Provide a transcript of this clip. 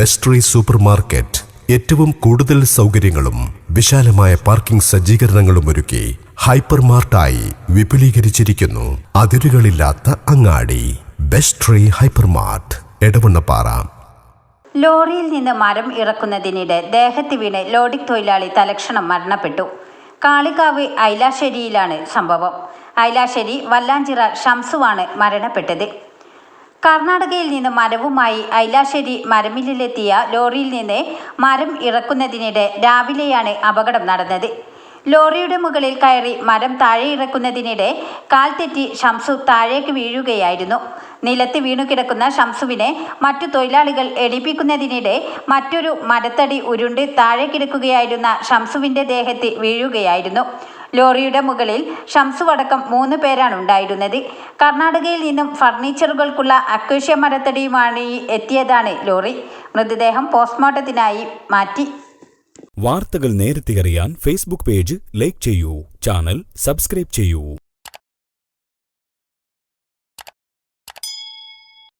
Best re super market ഏറ്റവും കൂടുതൽ സൗകര്യങ്ങളും വിശാലമായ പാർക്കിംഗ് സജ്ജീകരണങ്ങളും ഒരുക്കി ഹൈപ്പർ മാർട്ടായി വിപുലീകരിച്ചിരിക്കുന്നു. അതിരുകളില്ലാത്ത അങ്ങാടി. ബെസ്ട്രി ട്രീ ഹൈപ്പർ മാർട്ട് എടവണ്ണപ്പാറ. ലോറിയിൽ നിന്ന് മരം ഇറക്കുന്നതിനിടെ ദേഹത്ത് വീണ് ലോഡിക് തൊഴിലാളി തലക്ഷണം മരണപ്പെട്ടു. കാളികാവ് ഐലാശ്ശേരിയിലാണ് സംഭവം. ഐലാശ്ശേരി വല്ലാഞ്ചിറ ഷംസുവാണ് മരണപ്പെട്ടത്. കർണാടകയിൽ നിന്ന് മരവുമായി ഐലാശ്ശേരി മരമില്ലിലെത്തിയ ലോറിയിൽ നിന്ന് മരം ഇറക്കുന്നതിനിടെ രാവിലെയാണ് അപകടം നടന്നത്. ലോറിയുടെ മുകളിൽ കയറി മരം താഴെ ഇറക്കുന്നതിനിടെ കാൽ തെറ്റി ഷംസു താഴേക്ക് വീഴുകയായിരുന്നു. നിലത്ത് വീണുകിടക്കുന്ന ഷംസുവിനെ മറ്റു തൊഴിലാളികൾ എണിപ്പിക്കുന്നതിനിടെ മറ്റൊരു മരത്തടി ഉരുണ്ട് താഴെ കിടക്കുകയായിരുന്ന ഷംസുവിന്റെ ദേഹത്ത് വീഴുകയായിരുന്നു. ലോറിയുടെ മുകളിൽ ഷംസു അടക്കം മൂന്ന് പേരാണ് ഉണ്ടായിരുന്നത്. കർണാടകയിൽ നിന്നും ഫർണിച്ചറുകൾക്കുള്ള അക്വേഷ്യ മരത്തടിയുമായി എത്തിയതാണ് ലോറി. മൃതദേഹം പോസ്റ്റ്മോർട്ടത്തിനായി മാറ്റി. വാർത്തകൾ നേരത്തെ അറിയാൻ ഫേസ്ബുക്ക് പേജ് ലൈക്ക് ചെയ്യൂ ചാനൽ സബ്സ്ക്രൈബ് ചെയ്യൂ.